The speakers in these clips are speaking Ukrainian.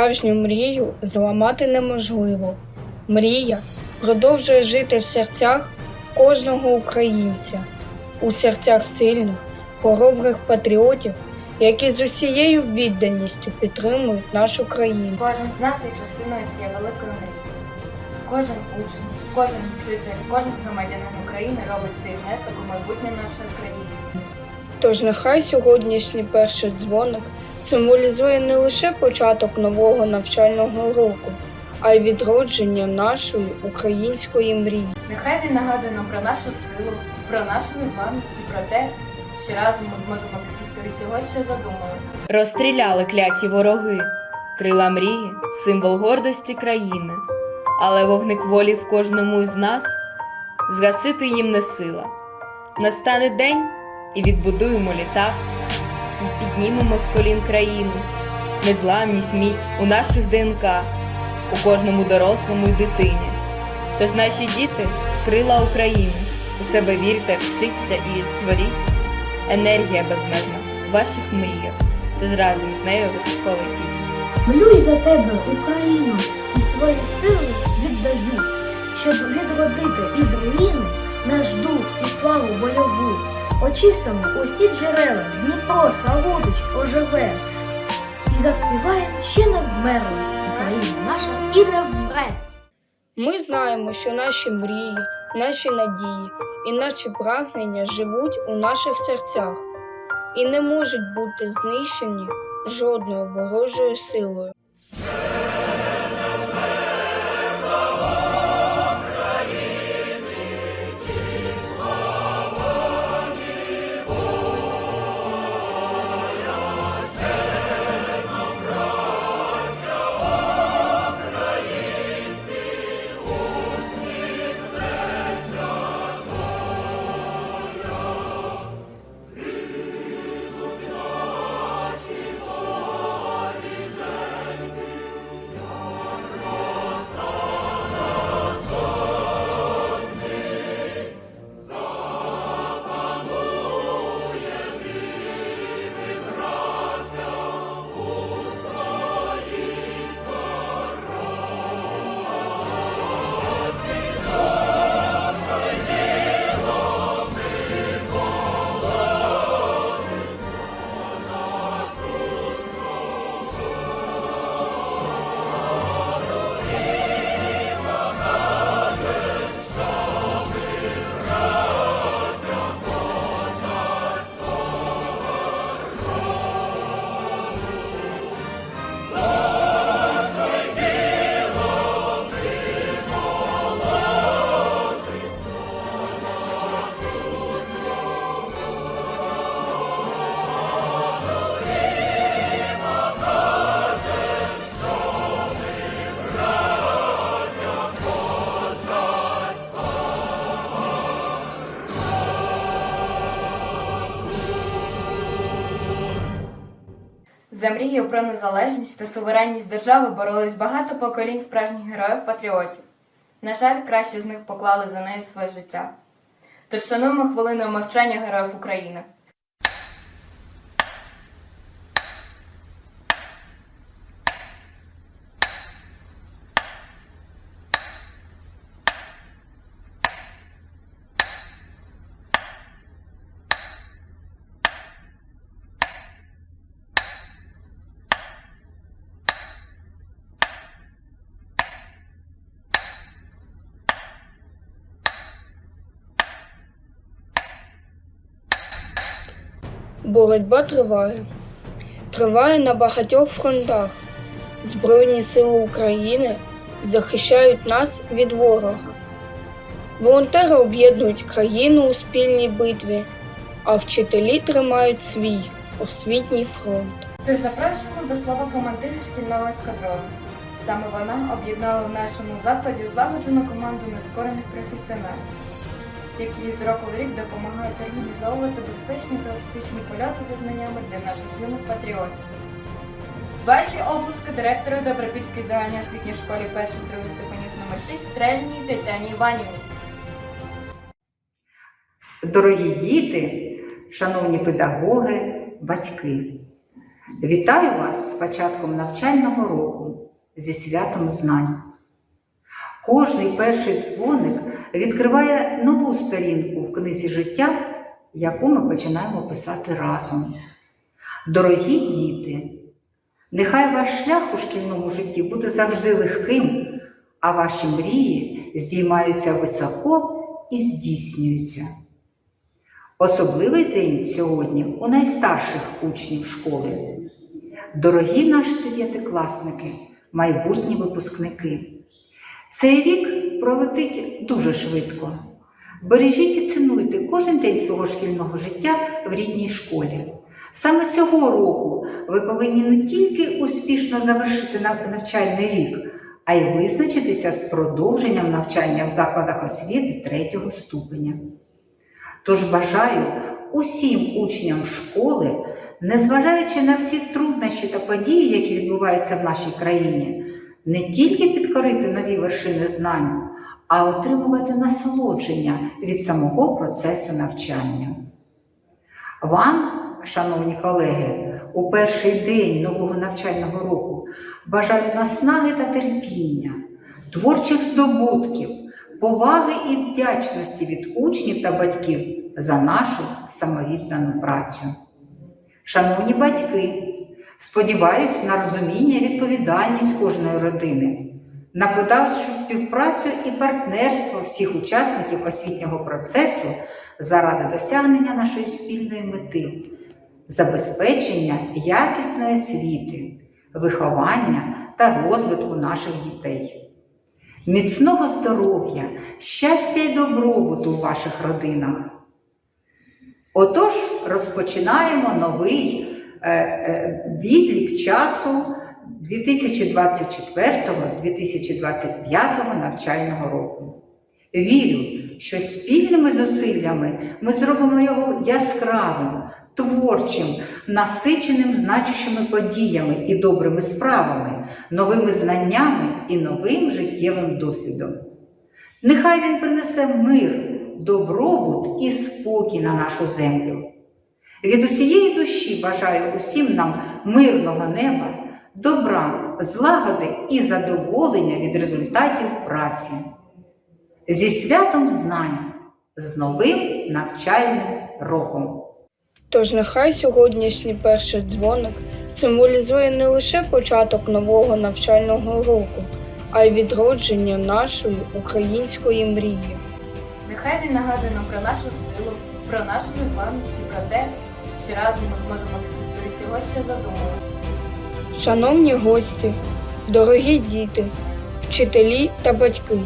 Справжню мрію зламати неможливо. Мрія продовжує жити в серцях кожного українця, у серцях сильних, хоробрих патріотів, які з усією відданістю підтримують нашу країну. Кожен з нас є частиною цієї великої мрії. Кожен учень, кожен вчитель, кожен громадянин України робить свій внесок у майбутнє нашої країни. Тож нехай сьогоднішній перший дзвоник символізує не лише початок нового навчального року, а й відродження нашої української мрії. Нехай він нагадує нам про нашу силу, про нашу незламність і про те, що разом ми зможемо досягти усього, що задумали. Розстріляли кляті вороги, крила мрії, символ гордості країни, але вогник волі в кожному із нас згасити їм не сила. Настане день і відбудуємо літак, піднімемо з колін країну, незламність міць у наших ДНК, у кожному дорослому й дитині. Тож наші діти крила України, у себе вірте, вчіться і творіть. Енергія безмежна в ваших мріях, тож разом з нею високо летіть. Молюсь за тебе, Україно, і свої сили віддаю, щоб відродити із руїни наш дух і славу бойову. Очистимо усі джерела, Дніпро, Славутич оживе. І заспіваємо ще не вмерла Україна наша і не вмре. Ми знаємо, що наші мрії, наші надії і наші прагнення живуть у наших серцях і не можуть бути знищені жодною ворожою силою. За мрію про незалежність та суверенність держави боролись багато поколінь справжніх героїв-патріотів. На жаль, краще з них поклали за неї своє життя. Тож шануємо хвилиною мовчання героїв України. Боротьба триває. Триває на багатьох фронтах. Збройні сили України захищають нас від ворога. Волонтери об'єднують країну у спільній битві, а вчителі тримають свій освітній фронт. Тож запрошуємо до слова командира шкільного ескадрону. Саме вона об'єднала в нашому закладі злагоджену команду нескорених професіоналів, які з року в рік допомагають організовувати безпечні та успішні польоти за знаннями для наших юних патріотів. Ваші обласки директору Добропільської загальній освітній школі перших других ступенів номер 6 Треліній Тетяні Іванівні. Дорогі діти, шановні педагоги, батьки, Вітаю вас з початком навчального року зі святом знань. Кожний перший дзвоник відкриває нову сторінку в книзі життя, яку ми починаємо писати разом. Дорогі діти, нехай ваш шлях у шкільному житті буде завжди легким, а ваші мрії здіймаються високо і здійснюються. Особливий день сьогодні у найстарших учнів школи. Дорогі наші дев'ятикласники, майбутні випускники. Цей рік пролетить дуже швидко. Бережіть і цінуйте кожен день свого шкільного життя в рідній школі. Саме цього року ви повинні не тільки успішно завершити навчальний рік, а й визначитися з продовженням навчання в закладах освіти третього ступеня. Тож бажаю усім учням школи, незважаючи на всі труднощі та події, які відбуваються в нашій країні, не тільки підкорити нові вершини знань, а отримувати насолодження від самого процесу навчання. Вам, шановні колеги, у перший день нового навчального року бажаю наснаги та терпіння, творчих здобутків, поваги і вдячності від учнів та батьків за нашу самовіддану працю. Шановні батьки, сподіваюся на розуміння і відповідальність кожної родини, на подальшу співпрацю і партнерство всіх учасників освітнього процесу заради досягнення нашої спільної мети, забезпечення якісної освіти, виховання та розвитку наших дітей. Міцного здоров'я, щастя і добробуту у ваших родинах. Отож, розпочинаємо новий відлік часу 2024-2025 навчального року. Вірю, що спільними зусиллями ми зробимо його яскравим, творчим, насиченим значущими подіями і добрими справами, новими знаннями і новим життєвим досвідом. Нехай він принесе мир, добробут і спокій на нашу землю. Від усієї душі бажаю усім нам мирного неба, добра, злагоди і задоволення від результатів праці. Зі святом знань, з новим навчальним роком. Тож нехай сьогоднішній перший дзвоник символізує не лише початок нового навчального року, а й відродження нашої української мрії. Нехай він нагадує нам про нашу силу, про нашу незламність і про те, що разом ми зможемо досягти всього, що задумали. Шановні гості, дорогі діти, вчителі та батьки.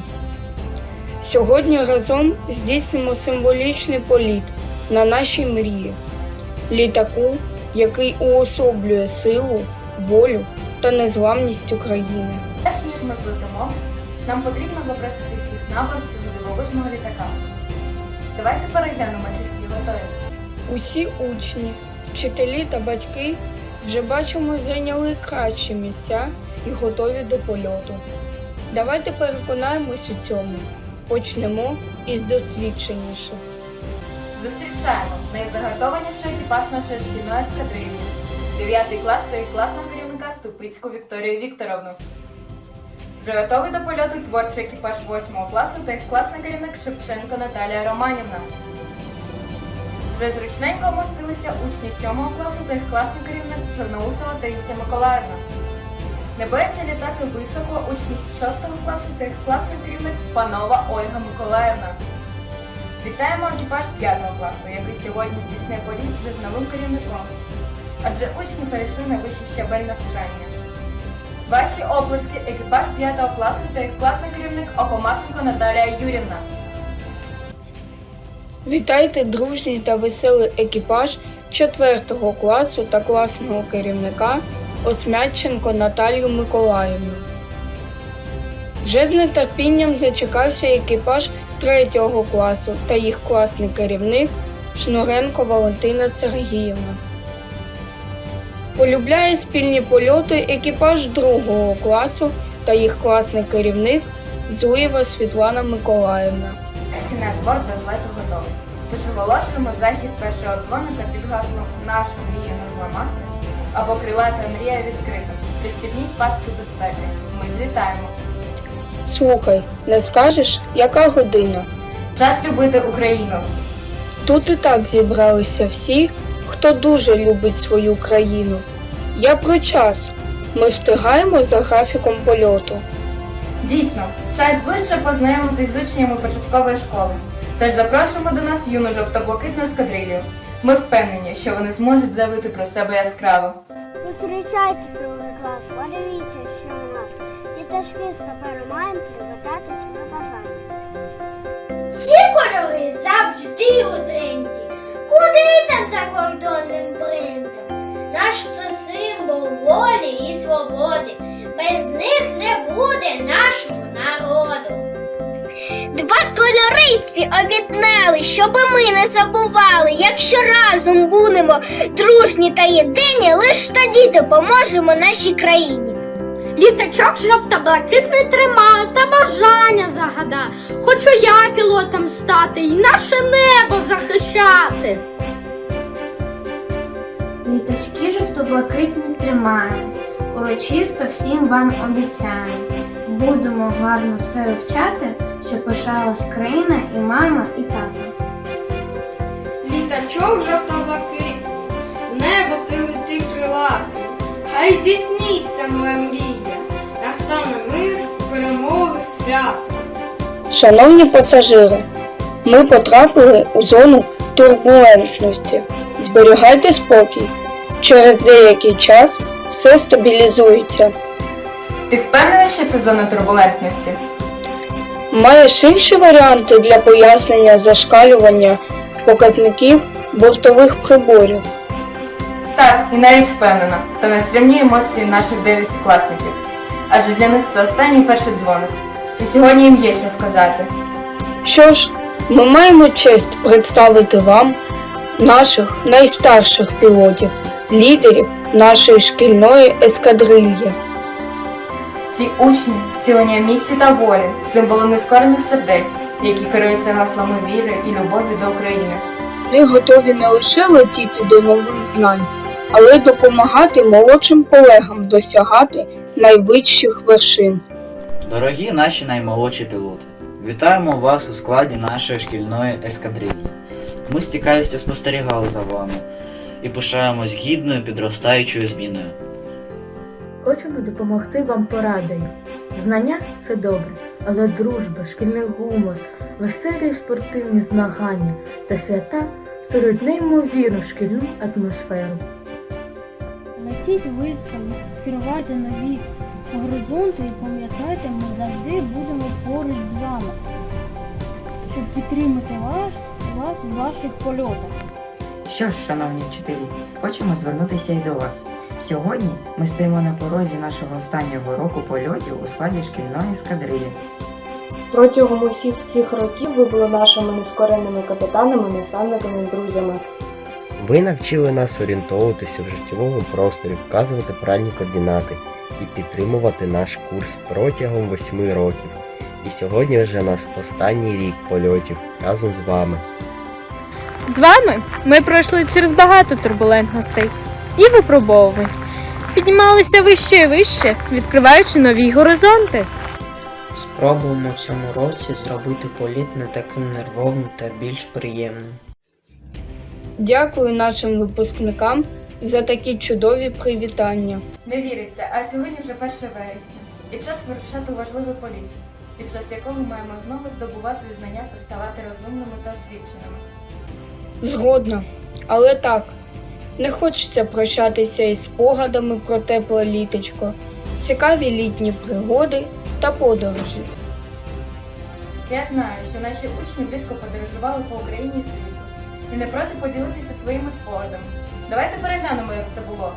Сьогодні разом здійснимо символічний політ на нашій мрії, літаку, який уособлює силу, волю та незламність України. Перш ніж ми злетимо, нам потрібно запросити всіх на борт цього дивовижного літака. Давайте переглянемо, чи всі готові. Усі учні, вчителі та батьки вже бачимо зайняли кращі місця і готові до польоту. Давайте переконаємось у цьому. Почнемо із досвідченіших. Зустрічаємо найзагартованіший екіпаж нашої шкільної ескадрилі. 9 клас та класного керівника Ступицьку Вікторію Вікторовну. Вже готовий до польоту творчий екіпаж 8 класу та їх класний керівник Шевченко Наталія Романівна. Вже зручненько вмостилися учні 7 класу та їх класний керівник Чорноусова Таїсія Миколаївна. Не бояться літати високо учні з 6 класу та їх класний керівник Панова Ольга Миколаївна. Вітаємо екіпаж 5 класу, який сьогодні здійснив політ вже з новим керівником. Адже учні перейшли на вищий щабель навчання. Ваші оплески екіпаж 5 класу та їх класний керівник Опомашенко Наталія Юрівна. Вітайте дружній та веселий екіпаж 4 класу та класного керівника Осмятченко Наталію Миколаївну. Вже з нетерпінням зачекався екіпаж 3 класу та їх класний керівник Шнуренко Валентина Сергіївна. Полюбляє спільні польоти екіпаж 2 класу та їх класний керівник Зуєва Світлана Миколаївна. Нарешті наш борт до злету готовий. Тож оголошуємо захід першого дзвоника під гаслом Нашу мрію не зламати або крилата мрія відкрита. Пристібніть паски безпеки. Ми злітаємо. Слухай, не скажеш, яка година? Час любити Україну. Тут і так зібралися всі, хто дуже любить свою країну. Я про час. Ми встигаємо за графіком польоту. Дійсно, час ближче познайомитись з учнями початкової школи. Тож запрошуємо до нас юну жовто-блакитну ескадрилью. Ми впевнені, що вони зможуть заявити про себе яскраво. Зустрічайте другий клас, подивіться, що у нас. Діточки з паперу маємо привітатись на бажання. Ці кольори завжди у тренді. Куди там за кордонним брендом? Наш це символ волі і свободи. Без них не буде нашого народу. Два кольориці об'єднали, щоби ми не забували. Якщо разом будемо дружні та єдині, лиш тоді допоможемо нашій країні. Літачок жовто-блакитний тримає та бажання загадає. Хочу я пілотом стати і наше небо захищати. Літачки жовто-блакитні тримаємо, урочисто всім вам обіцяємо. Будемо гарно все вивчати, щоб пишалась країна і мама, і тато. Літачок жовто-блакитний, в небо ти лети крилатий. Хай здійсниться моя мрія, настане мир, перемоги, свято. Шановні пасажири, ми потрапили у зону турбулентності. Зберігайте спокій. Через деякий час все стабілізується. Ти впевнений, що це зона турбулентності? Маєш інші варіанти для пояснення зашкалювання показників бортових приборів. Так, і навіть впевнена, та нестримні емоції наших дев'ятикласників. Адже для них це останній перший дзвоник. І сьогодні їм є що сказати. Що ж, ми маємо честь представити вам наших найстарших пілотів, лідерів нашої шкільної ескадрильї. Ці учні втілення міці та волі, символи нескорених сердець, які керуються гаслами віри і любові до України. Вони готові не лише летіти до нових знань, але й допомагати молодшим колегам досягати найвищих вершин. Дорогі наші наймолодші пілоти, вітаємо вас у складі нашої шкільної ескадрильї. Ми з цікавістю спостерігали за вами і пишаємось гідною підростаючою зміною. Хочемо допомогти вам порадою. Знання це добре, але дружба, шкільний гумор, веселі спортивні змагання та свята створюють неймовірну шкільну атмосферу. Летіть високо, відкривайте нові горизонти і пам'ятайте, ми завжди будемо поруч з вами, щоб підтримати вас, вас в ваших польотах. Що ж, шановні вчителі, хочемо звернутися і до вас. Сьогодні ми стоїмо на порозі нашого останнього року польотів у складі шкільної ескадрилі. Протягом усіх цих років ви були нашими нескореними капітанами, наставниками і друзями. Ви навчили нас орієнтовуватися в життєвому просторі, вказувати правильні координати і підтримувати наш курс протягом восьми років. І сьогодні вже наш останній рік польотів разом з вами. З вами ми пройшли через багато турбулентностей і випробовувань. Піднімалися вище і вище, відкриваючи нові горизонти. Спробуємо в цьому році зробити політ не таким нервовим та більш приємним. Дякую нашим випускникам за такі чудові привітання. Не віриться, а сьогодні вже 1 вересня. І час вирушати важливий політ, під час якого маємо знову здобувати знання та ставати розумними та освіченими. Згодна, але так, не хочеться прощатися із спогадами про тепле літочко, цікаві літні пригоди та подорожі. Я знаю, що наші учні влітку подорожували по Україні і світу і не проти поділитися своїми спогадами. Давайте переглянемо, як це було.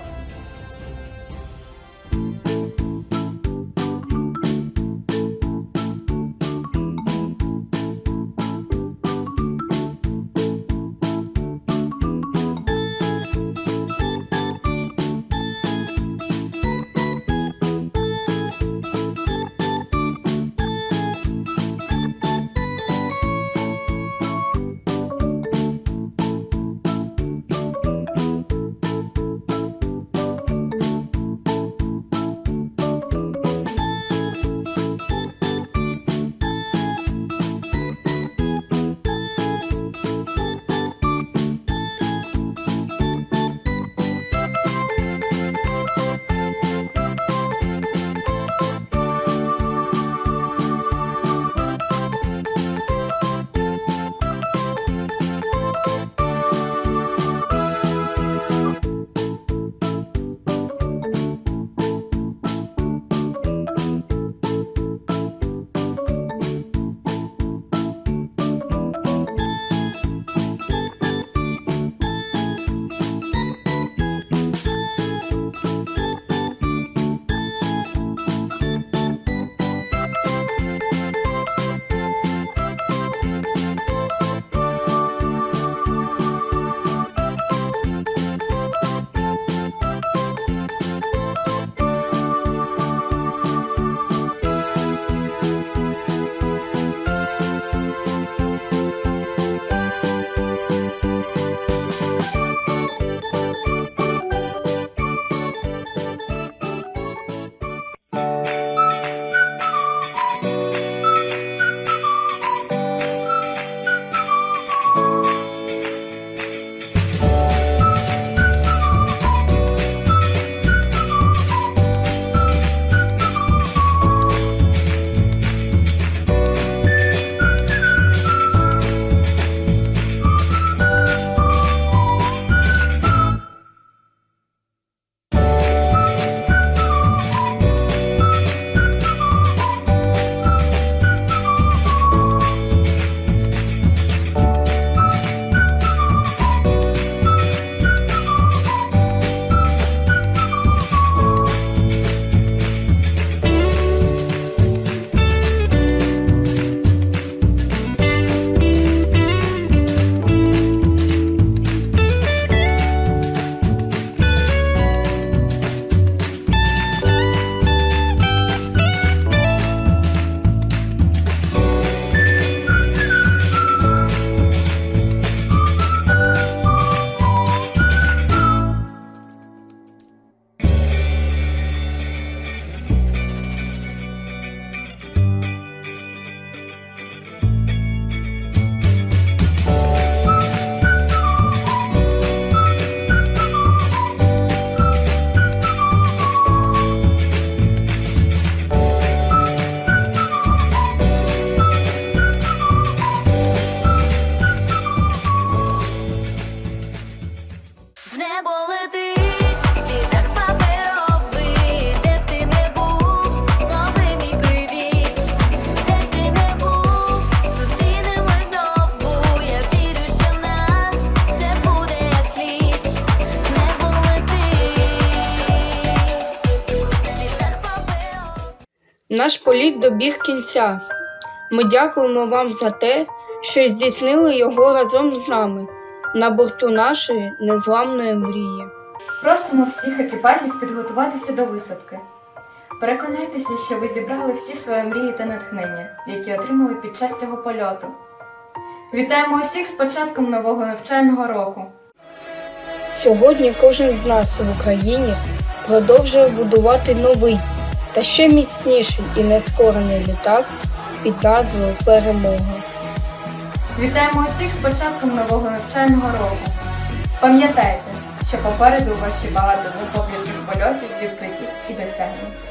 Політ добіг кінця. Ми дякуємо вам за те, що здійснили його разом з нами на борту нашої незламної мрії. Просимо всіх екіпажів підготуватися до висадки. Переконайтеся, що ви зібрали всі свої мрії та натхнення, які отримали під час цього польоту. Вітаємо усіх з початком нового навчального року. Сьогодні кожен з нас в Україні продовжує будувати новий та ще міцніший і нескорений літак під назвою Перемога. Вітаємо усіх з початком нового навчального року. Пам'ятайте, що попереду у вас ще багато захоплюючих польотів, відкриттів і досягнень.